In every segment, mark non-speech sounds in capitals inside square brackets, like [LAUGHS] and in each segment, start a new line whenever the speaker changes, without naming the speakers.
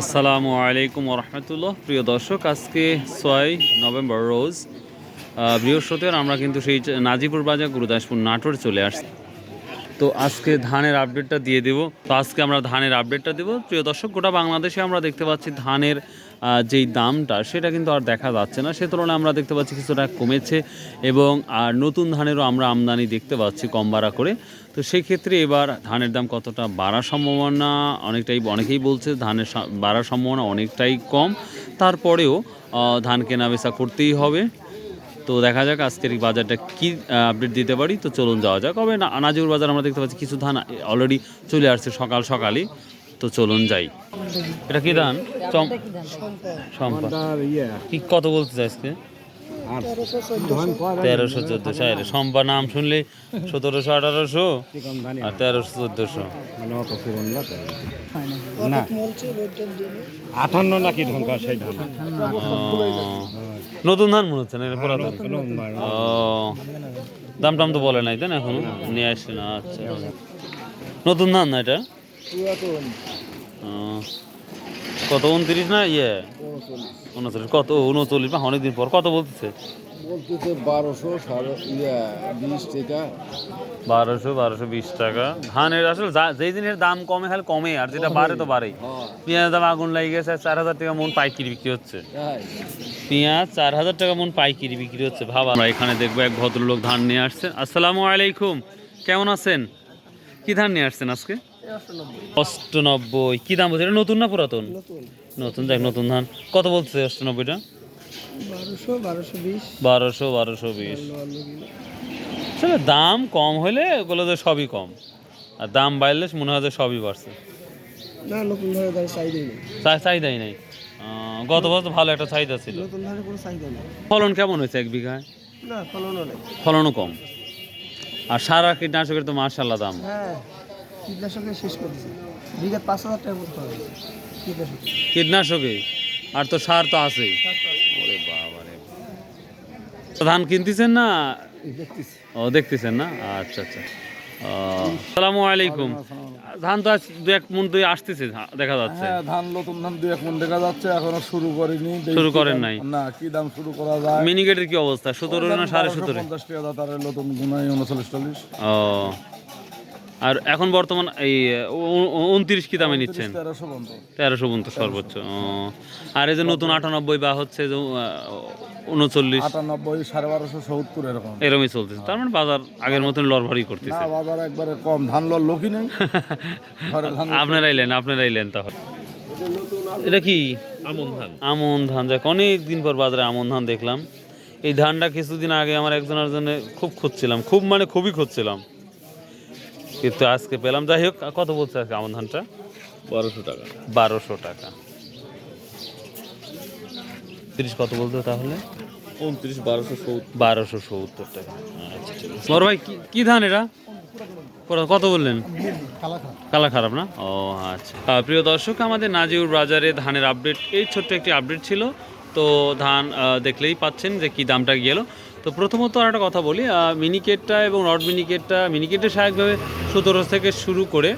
আসসালামু আলাইকুম রহমতুল্লাহ প্রিয় দর্শক, আজকে ছয় নভেম্বর রোজ বৃহস্পতিবার আমরা কিন্তু সেই নাজিপুর বাজার গুরুদাসপুর নাটোর চলে আসছি। তো আজকে ধানের আপডেটটা দিয়ে দেব। তো আজকে আমরা ধানের আপডেটটা দেব। প্রিয় দর্শক, গোটা বাংলাদেশে আমরা দেখতে পাচ্ছি ধানের যেই দামটা, সেটা কিন্তু আর দেখা যাচ্ছে না। সে তুলনায় আমরা দেখতে পাচ্ছি কিছুটা কমেছে এবং, আর নতুন ধানেরও আমরা আমদানি দেখতে পাচ্ছি কম বাড়া করে। তো সেই ক্ষেত্রে এবার ধানের দাম কতটা বাড়ার সম্ভাবনা, অনেকটাই, অনেকেই বলছে ধানের বাড়ার সম্ভাবনা অনেকটাই কম। তারপরেও ধান কেনা বেচা করতেই হবে। তো দেখা যাক আজকের এই বাজারটা কি আপডেট দিতে পারি। তো চলুন যাওয়া যাক। কবে না নাজির বাজার আমরা দেখতে পাচ্ছি কিছু ধান অলরেডি চলে আসছে সকাল সকালই। তো চলুন যাই। এটা কি ধান? সম্পা কি কত বলতে চাই আজকে? তেরোশো চোদ্দোশো। আরে সম্পা নাম শুনলে সতেরোশো আঠারোশো আর তেরোশো চোদ্দোশো।
না আঠান্ন নাকি ঢঙ্কা সেই ধান?
নতুন ধান মনে হচ্ছে না এটা পুরাতন? ও দাম টাম তো বলে নাই তাই না এখন? নিয়ে আসছে না আচ্ছা। নতুন ধান না এটা? ও, কত উনত্রিশ না? ইয়ে। উনচল্লিশ। কত? উনচল্লিশ বা অনেকদিন পর। কত বলতেছে?
বলতেছে বারোশো সাড়ে বিশ টাকা।
বারোশো বারোশো বিশ টাকা। ধানের আসলে যেই জিনিসের দাম কমে খালি কমে আর যেটা বাড়ে তো বাড়েই।
হ্যাঁ।
পেঁয়াজ দাম আগুন লাগে গেছে চার হাজার টাকা মন পাইকারি বিক্রি হচ্ছে। পেঁয়াজ চার হাজার টাকা মন পাইকারি বিক্রি হচ্ছে ভাবা। আমরা এখানে দেখব এক ভদ্রলোক ধান নিয়ে আসছেন আসসালামু আলাইকুম। কেমন আছেন? কি ধান নিয়ে আসছেন আজকে? অষ্টনব্বই। কি দাম বলছে? এটা নতুন না পুরাতন? নতুন। দেখ নতুন ধান। কত বলছে অষ্টনব্বইটা?
বারোশো বারোশো বিশ।
বারোশো বারোশো বিশ। দাম কম হলে ওগুলো তো সবই কম। আর দাম বাড়লে মনে হয় যে সবই বাড়ছে।
না নতুন ধানের চাহিদাই নেই।
চাহিদাই নেই। গত বছর ভালো একটা চাহিদা ছিল।
নতুন ধানের কোনো চাহিদা নেই।
ফলন কেমন হয়েছে এক বিঘায়?
না ফলনও নেই।
ফলনও কম। আর সারা কীটনাশকের তো মার্শাল্লাহ দাম।
হ্যাঁ। কীটনাশকে শেষ করে পাঁচ হাজার মতো পাবে কীটনাশক।
কীটনাশকে? আর তো সার তো আছেই। ওরে বাবা রে। ধান কিনতেছেন না?
দেখতেছি।
ও দেখতেছেন না? আচ্ছা আচ্ছা। আসসালামু আলাইকুম। ধান তো আজ দু এক মন দুই আসতেছে দেখা যাচ্ছে।
হ্যাঁ ধান নতুন ধান দুই এক মন দেখা যাচ্ছে এখনও শুরু করিনি।
শুরু করেন নাই?
না কি দাম শুরু করা যায়।
মিনিগেটের কি অবস্থা? সতেরো না সাড়ে
বারোশো
সতেরো?
পঞ্চাশ টাকা তার নতুন গুনাই
ও আর এখন বর্তমান এই উনত্রিশ কি দামে নিচ্ছেন?
তেরোশো পর্যন্ত।
সর্বোচ্চ ও। আর এই যে নতুন আটানব্বই বা হচ্ছে যে উনচল্লিশ?
আটানব্বই সাড়ে বারোশো সত্তর এরকম।
এরমই চলতেছে। তার মানে বাজার আগের মতন লড়ভারি
না
করতেছে।
বাজার একবারে কম। ধান লর লোকই নেই। [LAUGHS]
আপনারা এলেন আপনারা এলেন তাহলে। এটা কি? আমন ধান। আমন ধান। দেখ অনেক দিন পর বাজারে আমন ধান দেখলাম। এই ধানটা কিছুদিন আগে আমার একজনের জন্য খুব খুঁজছিলাম। খুব মানে খুবই খুঁজছিলাম। কিন্তু আজকে পেলাম। যাই হোক কত বলছে আজকে আমন ধানটা? বারোশো টাকা। বারোশো টাকা। তিরিশ কত বলতো তাহলে?
উনত্রিশ বারোশো সত্তর।
বারোশো সত্তর টাকা। আচ্ছা ঠিক আছে। বড় ভাই কি- কি ধান এটা? কত- কত বললেন? কালা খারাপ না? ও আচ্ছা। প্রিয় দর্শক আমাদের নাজিউর বাজারে ধানের আপডেট এই ছোট্ট একটি আপডেট ছিল। তো ধান দেখলেই পাচ্ছেন যে কি দামটা গেল। তো প্রথমত আর একটা কথা বলি মিনিকেটটা এবং রড মিনিকেটটা মিনিকেটের স্বাভাবিকভাবে সতেরো থেকে শুরু করে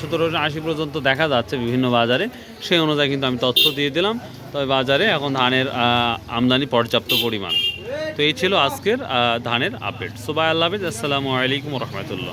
সতেরো আশি পর্যন্ত দেখা যাচ্ছে বিভিন্ন বাজারে। সেই অনুযায়ী কিন্তু আমি তথ্য দিয়ে দিলাম। তবে বাজারে এখন ধানের আমদানি পর্যাপ্ত পরিমাণ। তো এই ছিল আজকের ধানের আপডেট সোবাই আল্লাহ আসসালামু আলাইকুম রহমতুল্লাহ।